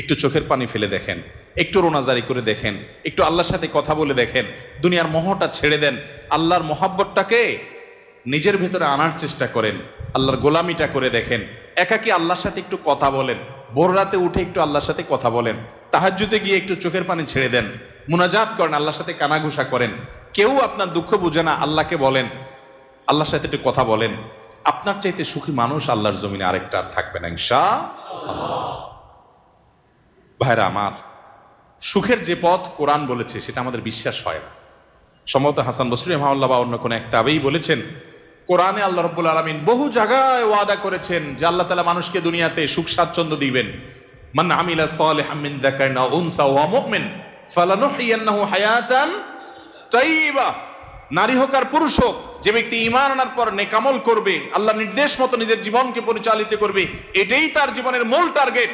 একটু চোখের পানি ফেলে দেখেন, একটু রোনাজারি করে দেখেন, একটু আল্লাহর সাথে কথা বলে দেখেন, দুনিয়ার মোহটা ছেড়ে দেন, আল্লাহর মোহাব্বতটাকে নিজের ভেতরে আনার চেষ্টা করেন, আল্লাহর গোলামিটা করে দেখেন, একাকি আল্লাহর সাথে একটু কথা বলেন, ভোর রাতে উঠে একটু আল্লাহর সাথে কথা বলেন তাহাজ্জুতে গিয়ে একটু চোখের পানি ছেড়ে দেন, মুনাজাত করেন, আল্লাহর সাথে কানাঘুষা করেন, কেউ আপনার দুঃখ বুঝে না, আল্লাহকে বলেন, আল্লাহর সাথে একটু কথা বলেন, আপনার চাইতে সুখী মানুষ আল্লাহর জমিনে আরেকটা আর থাকবে না, ইনশা ভাইরা, আমার সুখের যে পথ কোরআন বলেছে, সেটা আমাদের বিশ্বাস হয় না। সম্ভবত হাসান বসরি রহমাল্লাহ বা অন্য কোনো এক তাবেই বলেছেন, কোরআনে আল্লাহ রব্বুল আলমিন বহু জায়গায় ওয়াদা করেছেন যে আল্লাহ তালা মানুষকে দুনিয়াতে সুখ স্বাচ্ছন্দ্য দিবেন। মান আমিলা সালিহাম মিন যাকারিন আও উনসা ওয়া মুমিন ফালানুহইয়ান্নাহু হায়াতান তাইয়্যিবা নারী হোক আর পুরুষ হোক, যে ব্যক্তি ঈমান আনার পর নেকামল করবে আল্লাহ নির্দেশ মতো নিজের জীবনকে পরিচালিত করবে, এটাই তার জীবনের মূল টার্গেট।